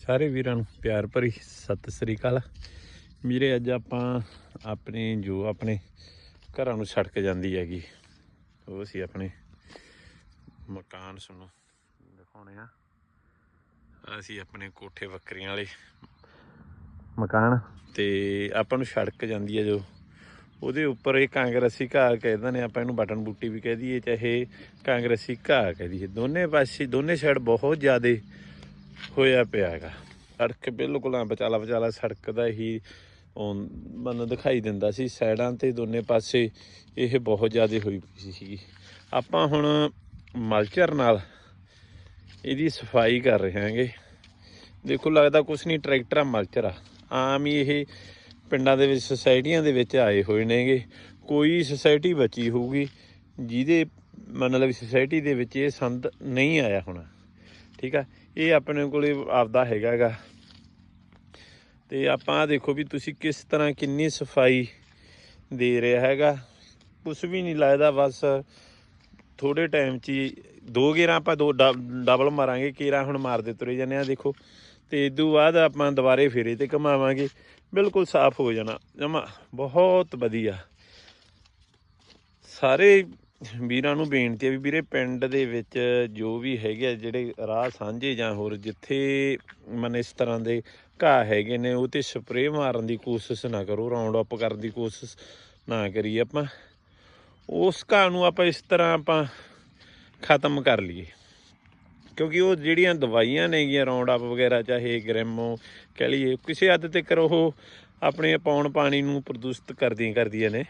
ਸਾਰੇ ਵੀਰਾਂ ਨੂੰ ਪਿਆਰ ਭਰੀ ਸਤਿ ਸ੍ਰੀ ਅਕਾਲ। ਵੀਰੇ, ਅੱਜ ਆਪਾਂ ਆਪਣੇ ਜੋ ਆਪਣੇ ਘਰਾਂ ਨੂੰ ਸੜਕ ਜਾਂਦੀ ਹੈਗੀ, ਉਹ ਸੀ ਆਪਣੇ ਮਕਾਨ ਸੁਣੋ ਦਿਖਾਉਣੇ ਆ। ਅਸੀਂ ਆਪਣੇ ਕੋਠੇ ਬੱਕਰੀਆਂ ਵਾਲੇ ਮਕਾਨ ਤੇ ਆਪਾਂ ਨੂੰ ਸੜਕ ਜਾਂਦੀ ਹੈ ਜੋ। ਉਹਦੇ ਉੱਪਰ ਇਹ ਕਾਂਗਰਸੀ ਘਾਹ ਕਹਿੰਦੇ ਨੇ, ਆਪਾਂ ਇਹਨੂੰ ਬਟਨ ਬੂਟੀ ਵੀ ਕਹਿ ਦਈਏ, ਚਾਹੇ ਕਾਂਗਰਸੀ ਘਾਹ ਕਹਿ ਦਈਏ। ਦੋਨੇ ਪਾਸੇ, ਦੋਨੇ ਸਾਈਡ ਬਹੁਤ ਜ਼ਿਆਦੇ ਹੋਇਆ ਪਿਆ ਹੈਗਾ। ਸੜਕ ਬਿਲਕੁਲ ਆ ਵਿਚਾਲਾ ਬਚਾਲਾ ਸੜਕ ਦਾ ਹੀ ਉਹ ਮੈਨੂੰ ਦਿਖਾਈ ਦਿੰਦਾ ਸੀ। ਸਾਈਡਾਂ ਤੇ ਦੋਨੇ ਪਾਸੇ ਇਹ ਬਹੁਤ ਜ਼ਿਆਦਾ ਹੋਈ ਪਈ ਸੀਗੀ। ਆਪਾਂ ਹੁਣ ਮਲਚਰ ਨਾਲ ਇਹਦੀ ਸਫ਼ਾਈ ਕਰ ਰਹੇ ਹਾਂਗੇ। ਦੇਖੋ, ਲੱਗਦਾ ਕੁਛ ਨਹੀਂ, ਟਰੈਕਟਰ ਆ, ਮਲਚਰ ਆ। ਆਮ ਹੀ ਇਹ ਪਿੰਡਾਂ ਦੇ ਵਿੱਚ, ਸੁਸਾਇਟੀਆਂ ਦੇ ਵਿੱਚ ਆਏ ਹੋਏ ਨੇਗੇ। ਕੋਈ ਸੁਸਾਇਟੀ ਬਚੀ ਹੋਊਗੀ, ਜਿਹਦੇ ਮਤਲਬ ਸੁਸਾਇਟੀ ਦੇ ਵਿੱਚ ਇਹ ਸੰਦ ਨਹੀਂ ਆਇਆ ਹੋਣਾ। ਠੀਕ ਆ? ਇਹ ਆਪਣੇ ਕੋਲੇ ਆਪਦਾ ਹੈਗਾਗਾ ਤੇ ਆਪਾਂ ਦੇਖੋ ਵੀ ਤੁਸੀਂ ਕਿਸ ਤਰ੍ਹਾਂ ਕਿੰਨੀ ਸਫ਼ਾਈ ਦੇ ਰਿਹਾ ਹੈਗਾ। ਕੁਝ ਵੀ ਨਹੀਂ ਲੱਗਦਾ, ਬਸ ਥੋੜੇ ਟਾਈਮ 'ਚ ਹੀ ਦੋ ਗੇਰਾਂ ਆਪਾਂ ਦੋ ਡਬ- ਡਬਲ ਮਾਰਾਂਗੇ, ਕੇਰਾਂ ਹੁਣ ਮਾਰਦੇ ਤੁਰੇ ਜਾਂਦੇ ਆ ਦੇਖੋ। ਤੇ ਇਦੋਂ ਬਾਅਦ ਆਪਾਂ ਦੁਬਾਰੇ ਫੇਰੇ ਤੇ ਘਮਾਵਾਂਗੇ। ਬਿਲਕੁਲ ਸਾਫ਼ ਹੋ ਜਾਣਾ। ਜਮਾ ਬਹੁਤ ਵਧੀਆ। ਸਾਰੇ ਵੀਰਾਂ ਨੂੰ ਬੇਨਤੀ ਹੈ ਵੀ ਵੀਰੇ ਪਿੰਡ ਦੇ ਵਿੱਚ ਜੋ ਵੀ ਹੈਗੇ ਆ ਜਿਹੜੇ ਰਾਹ ਸਾਂਝੇ ਜਾਂ ਹੋਰ ਜਿੱਥੇ ਮਨ ਇਸ ਤਰ੍ਹਾਂ ਦੇ ਘਾਹ ਹੈਗੇ ਨੇ, ਉਹ ਤੇ ਸਪਰੇਅ ਮਾਰਨ ਦੀ ਕੋਸ਼ਿਸ਼ ਨਾ ਕਰੋ ਰਾਉਂਡ ਅਪ ਕਰਨ ਦੀ ਕੋਸ਼ਿਸ਼ ਨਾ ਕਰੀਏ ਆਪਾਂ। ਉਸ ਘਾਹ ਨੂੰ ਆਪਾਂ ਇਸ ਤਰ੍ਹਾਂ ਆਪਾਂ ਖਤਮ ਕਰ ਲਈਏ। ਕਿਉਂਕਿ ਉਹ ਜਿਹੜੀਆਂ ਦਵਾਈਆਂ ਨੇਗੀਆਂ ਰਾਉਂਡ ਅਪ ਵਗੈਰਾ, ਚਾਹੇ ਗ੍ਰੈਮੋ ਕਹ ਲਈਏ, ਕਿਸੇ ਹੱਦ ਤੱਕ ਉਹ ਆਪਣੇ ਪੌਣ ਪਾਣੀ ਨੂੰ ਪ੍ਰਦੂਸ਼ਿਤ ਕਰਦੀਆਂ ਕਰਦੀਆਂ ਨੇ।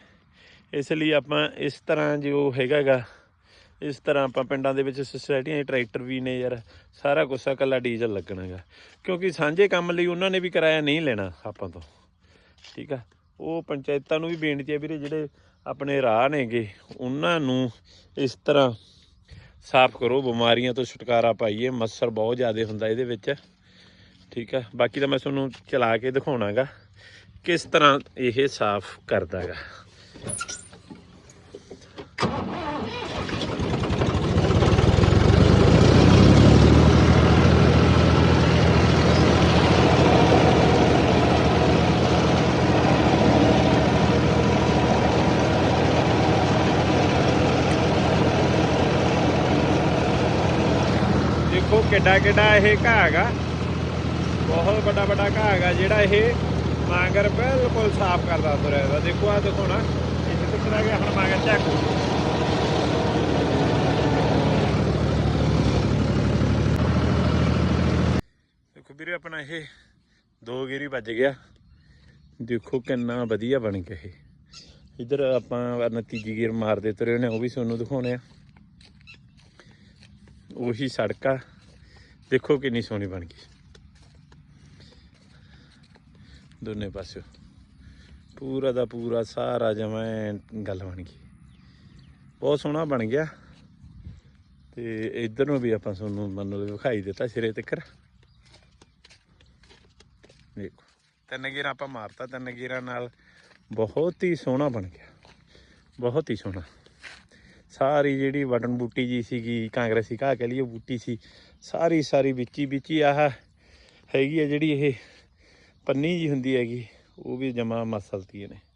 ਇਸ ਲਈ ਆਪਾਂ ਇਸ ਤਰ੍ਹਾਂ ਜੋ ਹੈਗਾਗਾ ਇਸ ਤਰ੍ਹਾਂ ਆਪਾਂ ਪਿੰਡਾਂ ਦੇ ਵਿੱਚ ਸੁਸਾਇਟੀਆਂ ਦੇ ਟਰੈਕਟਰ ਵੀ ਨੇ ਯਾਰ, ਸਾਰਾ ਕੁਛ ਆ, ਇਕੱਲਾ ਡੀਜ਼ਲ ਲੱਗਣਾਗਾ ਕਿਉਂਕਿ ਸਾਂਝੇ ਕੰਮ ਲਈ ਉਹਨਾਂ ਨੇ ਵੀ ਕਿਰਾਇਆ ਨਹੀਂ ਲੈਣਾ ਆਪਾਂ ਤੋਂ, ਠੀਕ ਆ? ਉਹ ਪੰਚਾਇਤਾਂ ਨੂੰ ਵੀ ਬੇਨਤੀ ਹੈ ਵੀਰੇ, ਜਿਹੜੇ ਆਪਣੇ ਰਾਹ ਨੇਗੇ, ਉਹਨਾਂ ਨੂੰ ਇਸ ਤਰ੍ਹਾਂ ਸਾਫ਼ ਕਰੋ, ਬਿਮਾਰੀਆਂ ਤੋਂ ਛੁਟਕਾਰਾ ਪਾਈਏ, ਮੱਛਰ ਬਹੁਤ ਜ਼ਿਆਦਾ ਹੁੰਦਾ ਇਹਦੇ ਵਿੱਚ, ਠੀਕ ਆ? ਬਾਕੀ ਤਾਂ ਮੈਂ ਤੁਹਾਨੂੰ ਚਲਾ ਕੇ ਦਿਖਾਉਣਾਗਾ ਕਿਸ ਤਰ੍ਹਾਂ ਇਹ ਸਾਫ਼ ਕਰਦਾਗਾ ਦੇਖੋ ਕਿੱਡਾ ਕਿੱਡਾ ਇਹ ਘਾਹ ਹੈਗਾ। ਬਹੁਤ ਵੱਡਾ ਵੱਡਾ ਘਾਹ ਹੈਗਾ ਜਿਹੜਾ ਇਹ ਮਾਂਗਰ ਬਿਲਕੁਲ ਸਾਫ਼ ਕਰਦਾ ਤੁਰਿਆ ਦੇਖੋ ਆ ਦੇਖੋ ਨਾ। ਇਹ ਕਿੱਥੇ ਰਹਿ ਗਿਆ ਹੁਣ ਮਾਂਗਰ ਚੱਕ ਦੇਖੋ ਵੀਰੇ, ਆਪਣਾ ਇਹ ਦੋ ਗੇਰੀ ਵੱਜ ਗਿਆ। ਦੇਖੋ ਕਿੰਨਾ ਵਧੀਆ ਬਣ ਗਿਆ ਇਹ। ਇਧਰ ਆਪਾਂ ਨਤੀਜੀ ਗੇਰ ਮਾਰਦੇ ਤੁਰੇ ਨੇ ਉਹ ਵੀ ਤੁਹਾਨੂੰ ਦਿਖਾਉਣੇ ਆ। ਉਹੀ ਸੜਕ ਆ। ਦੇਖੋ ਕਿੰਨੀ ਸੋਹਣੀ ਬਣ ਗਈ। ਦੋਨੇ ਪਾਸੇ ਪੂਰਾ ਦਾ ਪੂਰਾ ਸਾਰਾ ਜਮਾ ਐਨ ਗੱਲ ਬਣ ਗਈ। ਬਹੁਤ ਸੋਹਣਾ ਬਣ ਗਿਆ। ਤੇ ਇਧਰ ਨੂੰ ਵੀ ਆਪਾਂ ਤੁਹਾਨੂੰ ਮੰਨ ਲਓ ਵਿਖਾਈ ਦਿੱਤਾ ਸਿਰੇ ਤੱਕ। ਦੇਖੋ ਤਿੰਨ ਗੇਰਾਂ ਆਪਾਂ ਮਾਰਤਾ, ਤਿੰਨ ਗੇਰਾਂ ਨਾਲ ਬਹੁਤ ਹੀ ਸੋਹਣਾ ਬਣ ਗਿਆ। ਬਹੁਤ ਹੀ ਸੋਹਣਾ। ਸਾਰੀ ਜਿਹੜੀ ਵਟਨ ਬੂਟੀ ਜੀ ਸੀਗੀ, ਕਾਂਗਰਸੀ ਘਾਹ ਕਹ ਲਈਏ ਬੂਟੀ ਸੀ। ਸਾਰੀ ਸਾਰੀ ਵਿੱਚੀ ਵਿੱਚੀ ਆਹ ਹੈਗੀ ਆ ਜਿਹੜੀ ਇਹ ਪੰਨੀ ਜੀ ਹੁੰਦੀ ਹੈਗੀ। ਉਹ ਵੀ ਜਮਾ ਮਸਲਤੀ ਨੇ।